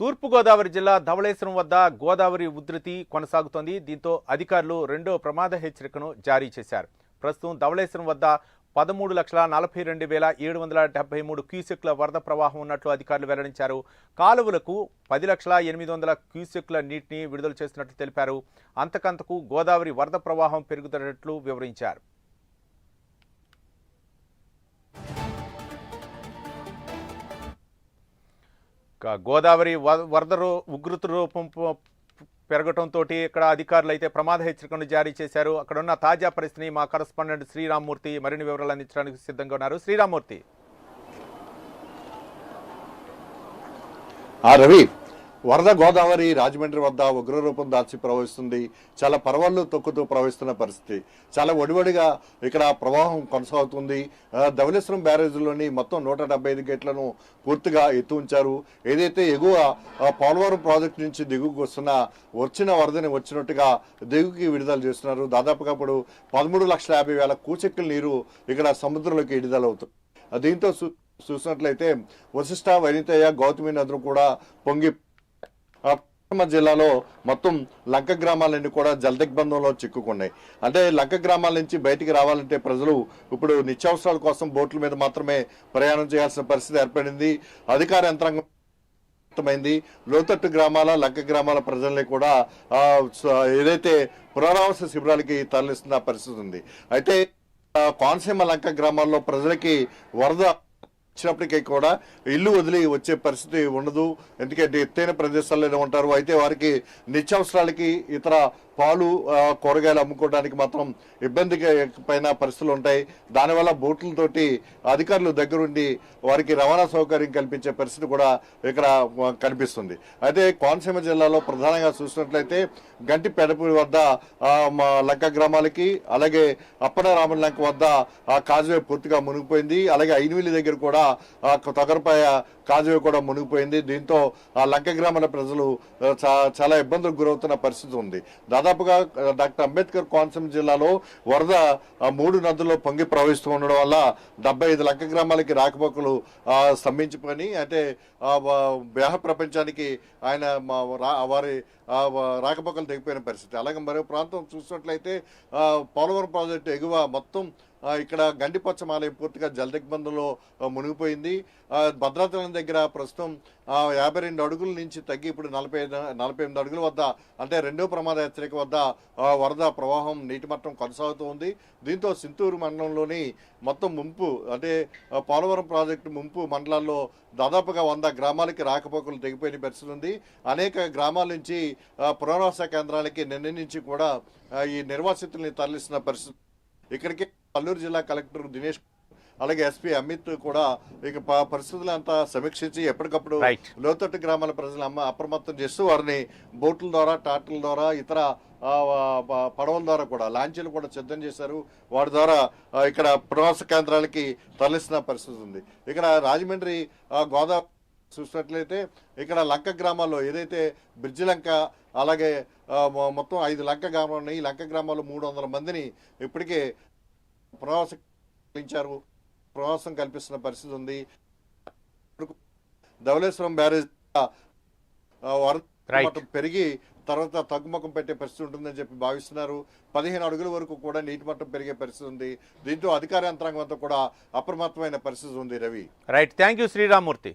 తూర్పుగోదావరి జిల్లా ధవళేశ్వరం వద్ద గోదావరి ఉధృతి కొనసాగుతోంది. దీంతో అధికారులు రెండో ప్రమాద హెచ్చరికను జారీ చేశారు. ప్రస్తుతం ధవళేశ్వరం వద్ద పదమూడు లక్షల నలభై రెండు వేల ఏడు వందల డెబ్బై మూడు క్యూసెక్ల వరద ప్రవాహం ఉన్నట్లు అధికారులు వెల్లడించారు. కాలువలకు పది లక్షల ఎనిమిది వందల క్యూసెక్ల నీటిని విడుదల చేస్తున్నట్లు తెలిపారు. అంతకంతకు గోదావరి వరద ప్రవాహం పెరుగుతున్నట్లు వివరించారు. గోదావరి వ- వరద రూ- రూపం పెరగటంతో ఇక్కడ అధికారులు అయితే ప్రమాద హెచ్చరికను జారీ చేశారు. అక్కడ ఉన్న తాజా పరిస్థితిని మా కరస్పాండెంట్ శ్రీరామ్మూర్తి మరిన్ని వివరాలు అందించడానికి సిద్ధంగా ఉన్నారు. శ్రీరామ్మూర్తి. రవి వరద గోదావరి రాజమండ్రి వద్ద ఉగ్రరూపం దాల్చి ప్రవహిస్తుంది. చాలా పర్వాలు తొక్కుతూ ప్రవహిస్తున్న పరిస్థితి. చాలా ఒడివడిగా ఇక్కడ ప్రవాహం కొనసాగుతుంది. ధవలేశ్వరం ధవళేశ్వరం బ్యారేజ్లోని మొత్తం నూట డెబ్బై ఐదు గేట్లను పూర్తిగా ఎత్తు ఉంచారు. ఏదైతే ఎగువ పోలవరం ప్రాజెక్టు నుంచి దిగువకు వస్తున్న వచ్చిన వరదని వచ్చినట్టుగా దిగుకి విడుదల చేస్తున్నారు. దాదాపుగా ఇప్పుడు పదమూడు లక్షల యాభై వేల కూచెక్కుల నీరు ఇక్కడ సముద్రంలోకి విడుదలవుతుంది దీంతో చూ- చూసినట్లయితే వశిష్ట వనితయ్య గౌతమి నదులు కూడా పొంగి పశ్చిమ జిల్లాలో మొత్తం లంక గ్రామాలన్నీ కూడా జలదిగ్బంధంలో చిక్కుకున్నాయి. అంటే లంక గ్రామాల నుంచి బయటికి రావాలంటే ప్రజలు ఇప్పుడు నిత్యావసరాల కోసం బోట్ల మీద మాత్రమే ప్రయాణం చేయాల్సిన పరిస్థితి ఏర్పడింది. అధికార యంత్రాంగం అర్థమైంది. లోతట్టు గ్రామాల లంక గ్రామాల ప్రజల్ని కూడా ఏదైతే పునరావాస శిబిరాలకి తరలిస్తున్న పరిస్థితి ఉంది. అయితే కోనసీమ లంక గ్రామాల్లో ప్రజలకి వరద వచ్చినప్పటికీ కూడా ఇల్లు వదిలి వచ్చే పరిస్థితి ఉండదు. ఎందుకంటే ఎత్తైన ప్రదేశాల్లోనే ఉంటారు. అయితే వారికి నిత్యావసరాలకి ఇతర పాలు కూరగాయలు అమ్ముకోవడానికి మాత్రం ఇబ్బంది పైన పరిస్థితులు ఉంటాయి. దానివల్ల బోట్లతోటి అధికారులు దగ్గరుండి వారికి రవాణా సౌకర్యం కల్పించే పరిస్థితి కూడా ఇక్కడ కనిపిస్తుంది. అయితే కోనసీమ జిల్లాలో ప్రధానంగా చూసినట్లయితే గంటి పెడపూడి వద్ద లంక గ్రామాలకి అలాగే అప్పడ రామన్ లంక వద్ద ఆ కాజువే పూర్తిగా మునిగిపోయింది. అలాగే ఐనివిలి దగ్గర కూడా తగరపాయ తొగరపాయ కాజువే కూడా మునిగిపోయింది. దీంతో ఆ లంక గ్రామాల ప్రజలు చాలా ఇబ్బందులకు గురవుతున్న పరిస్థితి ఉంది. దాదాపుగా డాక్టర్ అంబేద్కర్ కోనసీమ జిల్లాలో వరద మూడు నదుల్లో పొంగి ప్రవహిస్తూ ఉండడం వల్ల డెబ్బై ఐదు లంక గ్రామాలకి రాకపోకలు స్తంభించిపోయి అంటే వ్యాహ ప్రపంచానికి ఆయన వారి రాకపోకలు తెగిపోయిన పరిస్థితి. అలాగే మరో ప్రాంతం చూసినట్లయితే పోలవరం ప్రాజెక్టు ఎగువ మొత్తం ఇక్కడ గండిపచ్చ మాలయం పూర్తిగా జలదిగ్బంధంలో మునిగిపోయింది. భద్రాచలం దగ్గర ప్రస్తుతం యాభై రెండు అడుగుల నుంచి తగ్గి ఇప్పుడు నలభై నలభై ఎనిమిది అడుగుల వద్ద అంటే రెండో ప్రమాద హెచ్చరిక వద్ద వరద ప్రవాహం నీటి మట్టం కొనసాగుతూ ఉంది. దీంతో సింతూరు మండలంలోని మొత్తం ముంపు అంటే పోలవరం ప్రాజెక్టు ముంపు మండలాల్లో దాదాపుగా వంద గ్రామాలకి రాకపోకలు తెగిపోయిన పరిస్థితి ఉంది. అనేక గ్రామాల నుంచి ఆ, పునరావాస కేంద్రాలకి నిన్న నుంచి కూడా ఈ నిర్వాసితుల్ని తరలిస్తున్న పరిస్థితి. ఇక్కడికి అల్లూరు జిల్లా కలెక్టర్ దినేష్ అలాగే ఎస్పీ అమిత్ కూడా ఇక పరిస్థితులంతా సమీక్షించి ఎప్పటికప్పుడు. లోతట్టు గ్రామాల ప్రజలు అమ్మ అప్రమత్తం చేస్తూ వారిని బోట్ల ద్వారా టాటల ద్వారా ఇతర పడవల ద్వారా కూడా లాంచీలు కూడా సిద్ధం చేశారు. వాటి ద్వారా ఇక్కడ ప్రవాస కేంద్రాలకి తరలిస్తున్న పరిస్థితి ఉంది. ఇక్కడ రాజమండ్రి గోదావరి చూసినట్లయితే ఇక్కడ లంక గ్రామాల్లో ఏదైతే బ్రిడ్జి లంక అలాగే మొత్తం ఐదు లంక గ్రామాలు ఉన్నాయి. ఈ లంక గ్రామాల్లో మూడు వందల మందిని ఇప్పటికే ప్రవాసం కల్పించారు ప్రవాసం కల్పిస్తున్న పరిస్థితి ఉంది. ధవళేశ్వరం బ్యారేజ్ వరద పెరిగి తర్వాత తగ్గుముఖం పెట్టే పరిస్థితి ఉంటుందని చెప్పి భావిస్తున్నారు. పదిహేను అడుగుల వరకు కూడా నీటి మట్టం పెరిగే పరిస్థితి ఉంది. దీంతో అధికార యంత్రాంగం అంతా కూడా అప్రమత్తమైన పరిస్థితి ఉంది Ravi. Right thank you Srirammurthy